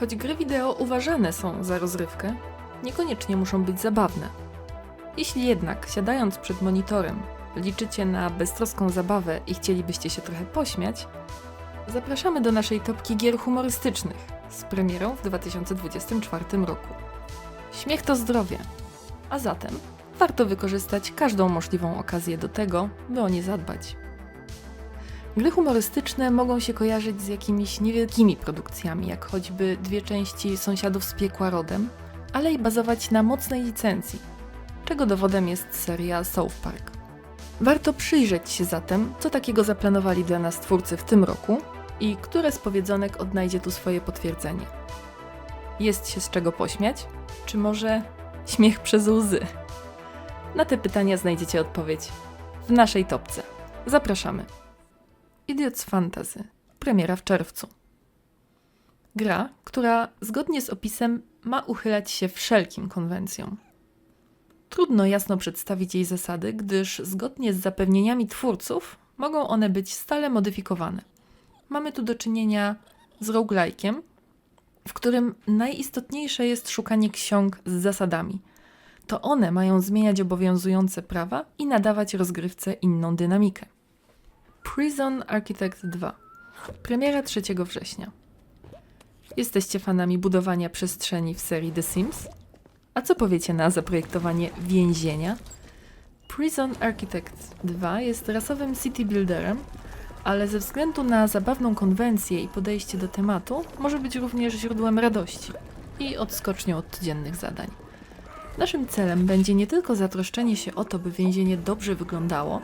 Choć gry wideo uważane są za rozrywkę, niekoniecznie muszą być zabawne. Jeśli jednak, siadając przed monitorem, liczycie na beztroską zabawę i chcielibyście się trochę pośmiać, zapraszamy do naszej topki gier humorystycznych z premierą w 2024 roku. Śmiech to zdrowie, a zatem warto wykorzystać każdą możliwą okazję do tego, by o nie zadbać. Gry humorystyczne mogą się kojarzyć z jakimiś niewielkimi produkcjami, jak choćby dwie części Sąsiadów z piekła rodem, ale i bazować na mocnej licencji, czego dowodem jest seria South Park. Warto przyjrzeć się zatem, co takiego zaplanowali dla nas twórcy w tym roku i które z powiedzonek odnajdzie tu swoje potwierdzenie. Jest się z czego pośmiać? Czy może śmiech przez łzy? Na te pytania znajdziecie odpowiedź w naszej topce. Zapraszamy. Idiots Fantasy. Premiera w czerwcu. Gra, która zgodnie z opisem ma uchylać się wszelkim konwencjom. Trudno jasno przedstawić jej zasady, gdyż zgodnie z zapewnieniami twórców mogą one być stale modyfikowane. Mamy tu do czynienia z roguelike'iem, w którym najistotniejsze jest szukanie ksiąg z zasadami. To one mają zmieniać obowiązujące prawa i nadawać rozgrywce inną dynamikę. Prison Architect 2. Premiera 3 września. Jesteście fanami budowania przestrzeni w serii The Sims? A co powiecie na zaprojektowanie więzienia? Prison Architect 2 jest rasowym city builderem, ale ze względu na zabawną konwencję i podejście do tematu, może być również źródłem radości i odskocznią od codziennych zadań. Naszym celem będzie nie tylko zatroszczenie się o to, by więzienie dobrze wyglądało,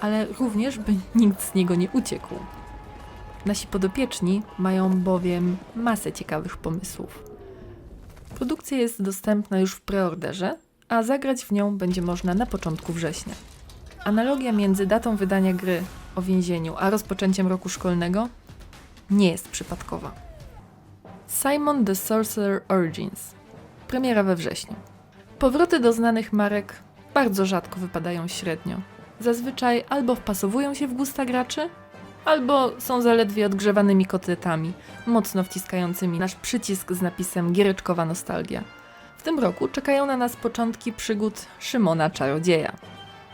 ale również, by nikt z niego nie uciekł. Nasi podopieczni mają bowiem masę ciekawych pomysłów. Produkcja jest dostępna już w preorderze, a zagrać w nią będzie można na początku września. Analogia między datą wydania gry o więzieniu a rozpoczęciem roku szkolnego nie jest przypadkowa. Simon the Sorcerer Origins. Premiera we wrześniu. Powroty do znanych marek bardzo rzadko wypadają średnio. Zazwyczaj albo wpasowują się w gusta graczy, albo są zaledwie odgrzewanymi kotletami, mocno wciskającymi nasz przycisk z napisem Giereczkowa Nostalgia. W tym roku czekają na nas początki przygód Szymona Czarodzieja.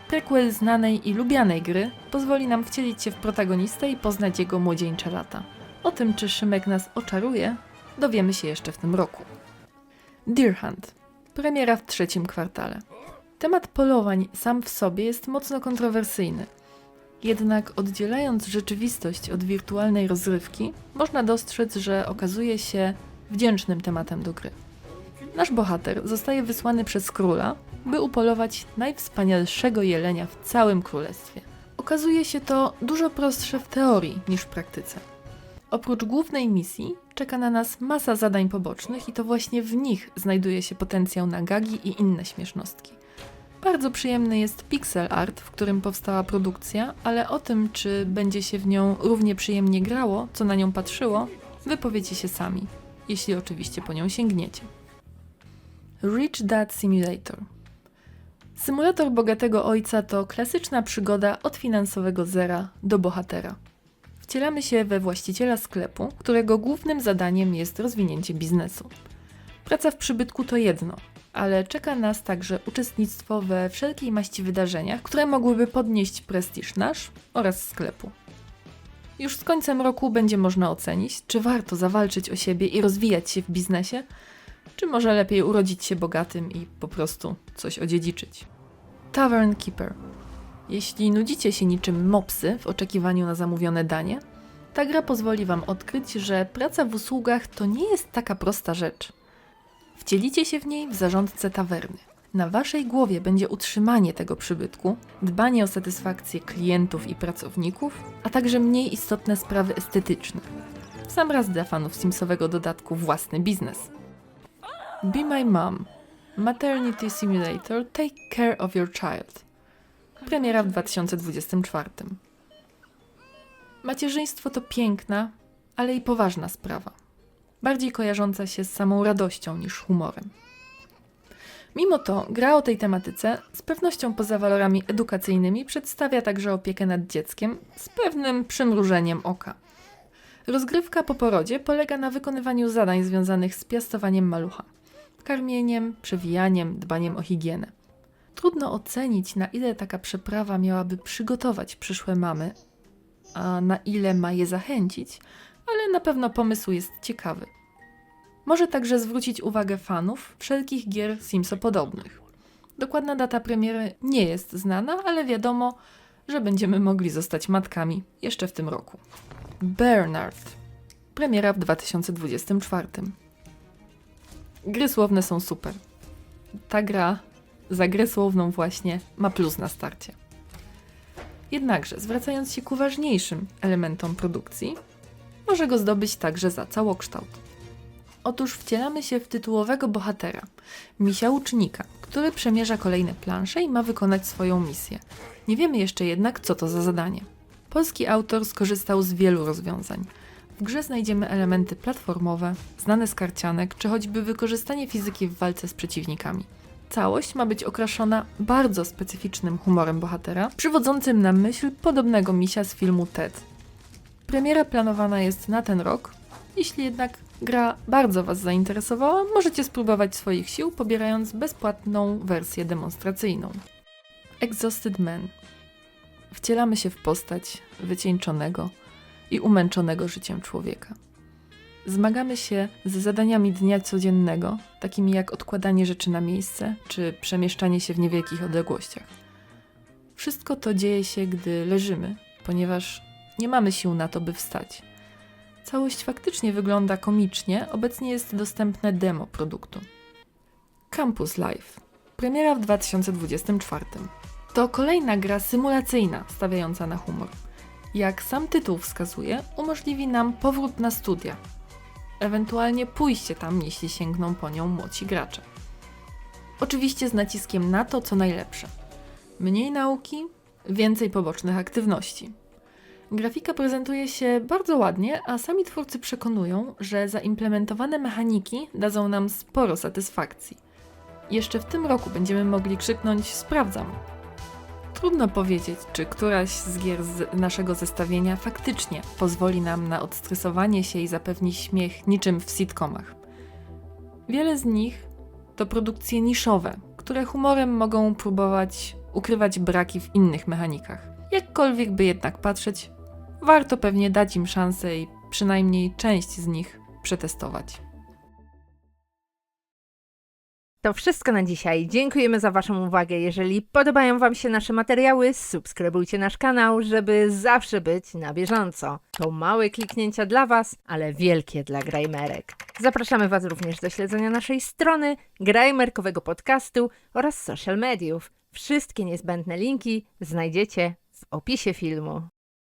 Prequel znanej i lubianej gry pozwoli nam wcielić się w protagonistę i poznać jego młodzieńcze lata. O tym, czy Szymek nas oczaruje, dowiemy się jeszcze w tym roku. Deer Hunt. Premiera w trzecim kwartale. Temat polowań sam w sobie jest mocno kontrowersyjny. Jednak oddzielając rzeczywistość od wirtualnej rozrywki, można dostrzec, że okazuje się wdzięcznym tematem do gry. Nasz bohater zostaje wysłany przez króla, by upolować najwspanialszego jelenia w całym królestwie. Okazuje się to dużo prostsze w teorii niż w praktyce. Oprócz głównej misji czeka na nas masa zadań pobocznych i to właśnie w nich znajduje się potencjał na gagi i inne śmiesznostki. Bardzo przyjemny jest pixel art, w którym powstała produkcja, ale o tym, czy będzie się w nią równie przyjemnie grało, co na nią patrzyło, wypowiecie się sami, jeśli oczywiście po nią sięgniecie. Rich Dad Simulator Symulator bogatego ojca to klasyczna przygoda od finansowego zera do bohatera. Wcielamy się we właściciela sklepu, którego głównym zadaniem jest rozwinięcie biznesu. Praca w przybytku to jedno, ale czeka nas także uczestnictwo we wszelkiej maści wydarzeniach, które mogłyby podnieść prestiż nasz oraz sklepu. Już z końcem roku będzie można ocenić, czy warto zawalczyć o siebie i rozwijać się w biznesie, czy może lepiej urodzić się bogatym i po prostu coś odziedziczyć. Tavern Keeper. Jeśli nudzicie się niczym mopsy w oczekiwaniu na zamówione danie, ta gra pozwoli Wam odkryć, że praca w usługach to nie jest taka prosta rzecz. Wcielicie się w niej w zarządcę tawerny. Na Waszej głowie będzie utrzymanie tego przybytku, dbanie o satysfakcję klientów i pracowników, a także mniej istotne sprawy estetyczne. Sam raz dla fanów Simsowego dodatku własny biznes. Be My Mom Maternity Simulator Take Care of Your Child. Premiera w 2024. Macierzyństwo to piękna, ale i poważna sprawa. Bardziej kojarząca się z samą radością niż humorem. Mimo to gra o tej tematyce z pewnością poza walorami edukacyjnymi przedstawia także opiekę nad dzieckiem z pewnym przymrużeniem oka. Rozgrywka po porodzie polega na wykonywaniu zadań związanych z piastowaniem malucha, karmieniem, przewijaniem, dbaniem o higienę. Trudno ocenić, na ile taka przeprawa miałaby przygotować przyszłe mamy, a na ile ma je zachęcić, ale na pewno pomysł jest ciekawy. Może także zwrócić uwagę fanów wszelkich gier Simsopodobnych. Dokładna data premiery nie jest znana, ale wiadomo, że będziemy mogli zostać matkami jeszcze w tym roku. Bernard. Premiera w 2024. Gry słowne są super. Ta gra za grę słowną właśnie ma plus na starcie. Jednakże, zwracając się ku ważniejszym elementom produkcji, może go zdobyć także za całokształt. Otóż wcielamy się w tytułowego bohatera, misia łucznika, który przemierza kolejne plansze i ma wykonać swoją misję. Nie wiemy jeszcze jednak, co to za zadanie. Polski autor skorzystał z wielu rozwiązań. W grze znajdziemy elementy platformowe, znane z karcianek, czy choćby wykorzystanie fizyki w walce z przeciwnikami. Całość ma być okraszona bardzo specyficznym humorem bohatera, przywodzącym na myśl podobnego misia z filmu Ted. Premiera planowana jest na ten rok. Jeśli jednak gra bardzo Was zainteresowała, możecie spróbować swoich sił, pobierając bezpłatną wersję demonstracyjną. Exhausted Man. Wcielamy się w postać wycieńczonego i umęczonego życiem człowieka. Zmagamy się z zadaniami dnia codziennego, takimi jak odkładanie rzeczy na miejsce czy przemieszczanie się w niewielkich odległościach. Wszystko to dzieje się, gdy leżymy, ponieważ nie mamy sił na to, by wstać. Całość faktycznie wygląda komicznie, obecnie jest dostępne demo produktu. Campus Life. Premiera w 2024. To kolejna gra symulacyjna stawiająca na humor. Jak sam tytuł wskazuje, umożliwi nam powrót na studia, ewentualnie pójście tam, jeśli sięgną po nią młodsi gracze. Oczywiście z naciskiem na to, co najlepsze. Mniej nauki, więcej pobocznych aktywności. Grafika prezentuje się bardzo ładnie, a sami twórcy przekonują, że zaimplementowane mechaniki dadzą nam sporo satysfakcji. Jeszcze w tym roku będziemy mogli krzyknąć sprawdzam. Trudno powiedzieć, czy któraś z gier z naszego zestawienia faktycznie pozwoli nam na odstresowanie się i zapewni śmiech niczym w sitcomach. Wiele z nich to produkcje niszowe, które humorem mogą próbować ukrywać braki w innych mechanikach. Jakkolwiek by jednak patrzeć, warto pewnie dać im szansę i przynajmniej część z nich przetestować. To wszystko na dzisiaj. Dziękujemy za Waszą uwagę. Jeżeli podobają Wam się nasze materiały, subskrybujcie nasz kanał, żeby zawsze być na bieżąco. To małe kliknięcia dla Was, ale wielkie dla grajmerek. Zapraszamy Was również do śledzenia naszej strony, grajmerkowego podcastu oraz social mediów. Wszystkie niezbędne linki znajdziecie w opisie filmu.